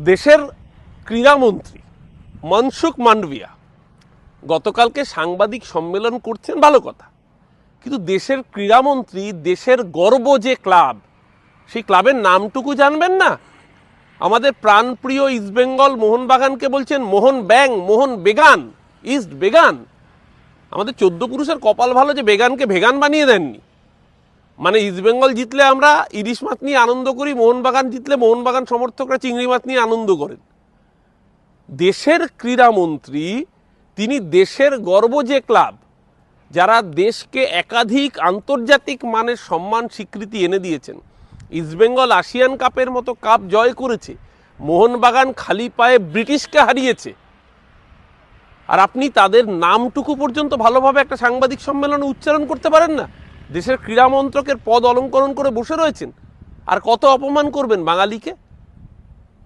দেশের ক্রীড়ামন্ত্রী মনসুখ মান্ডভিয়া গতকালকে সাংবাদিক সম্মেলন করছেন, ভালো কথা। কিন্তু দেশের ক্রীড়ামন্ত্রী, দেশের গর্ব যে ক্লাব, সেই ক্লাবের নামটুকু জানবেন না? আমাদের প্রাণপ্রিয় ইস্টবেঙ্গল মোহনবাগানকে বলছেন, মোহন ব্যাং, মোহন বেগান ইস্ট বেগান। আমাদের চোদ্দ পুরুষের কপাল ভালো যে বেগানকে ভেগান বানিয়ে দেননি। মানে ইস্টবেঙ্গল জিতলে আমরা ইলিশ মাছ নিয়ে আনন্দ করি, মোহনবাগান জিতলে মোহনবাগান সমর্থকরা চিংড়ি মাছ নিয়ে আনন্দ করেন। দেশের ক্রীড়ামন্ত্রী, তিনি দেশের গর্ব যে ক্লাব, যারা দেশকে একাধিক আন্তর্জাতিক মানের সম্মান স্বীকৃতি এনে দিয়েছেন। ইস্টবেঙ্গল আসিয়ান কাপের মতো কাপ জয় করেছে, মোহনবাগান খালি পায়ে ব্রিটিশকে হারিয়েছে। আর আপনি তাদের নামটুকু পর্যন্ত ভালোভাবে একটা সাংবাদিক সম্মেলনে উচ্চারণ করতে পারেন না? দেশের ক্রীড়া মন্ত্রকের পদ অলঙ্করণ করে বসে রয়েছেন। আর কত অপমান করবেন বাঙালিকে?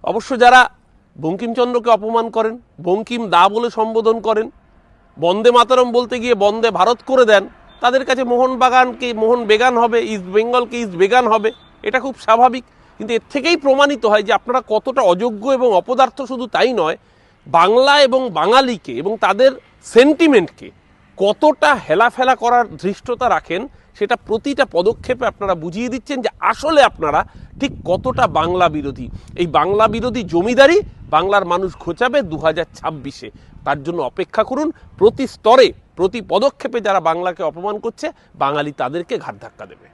অবশ্য যারা বঙ্কিমচন্দ্রকে অপমান করেন, বঙ্কিম দা বলে সম্বোধন করেন, বন্দে মাতরম বলতে গিয়ে বন্দে ভারত করে দেন, তাদের কাছে মোহনবাগানকে মোহন বেগান হবে, ইস্ট বেঙ্গলকে ইস্ট বেগান হবে, এটা খুব স্বাভাবিক। কিন্তু এর থেকেই প্রমাণিত হয় যে আপনারা কতটা অযোগ্য এবং অপদার্থ শুধু তাই নয়, বাংলা এবং বাঙালিকে এবং তাদের সেন্টিমেন্টকে কতটা হেলাফেলা করার ধৃষ্টতা রাখেন, সেটা প্রতিটা পদক্ষেপে আপনারা বুঝিয়ে দিচ্ছেন যে আসলে আপনারা ঠিক কতটা বাংলা বিরোধী। এই বাংলা বিরোধী জমিদারি বাংলার মানুষ ঘোচাবে দু হাজার ছাব্বিশে। তার জন্য অপেক্ষা করুন, প্রতি স্তরে, প্রতি পদক্ষেপে যারা বাংলাকে অপমান করছে, বাঙালি তাদেরকে ঘাট ধাক্কা দেবে।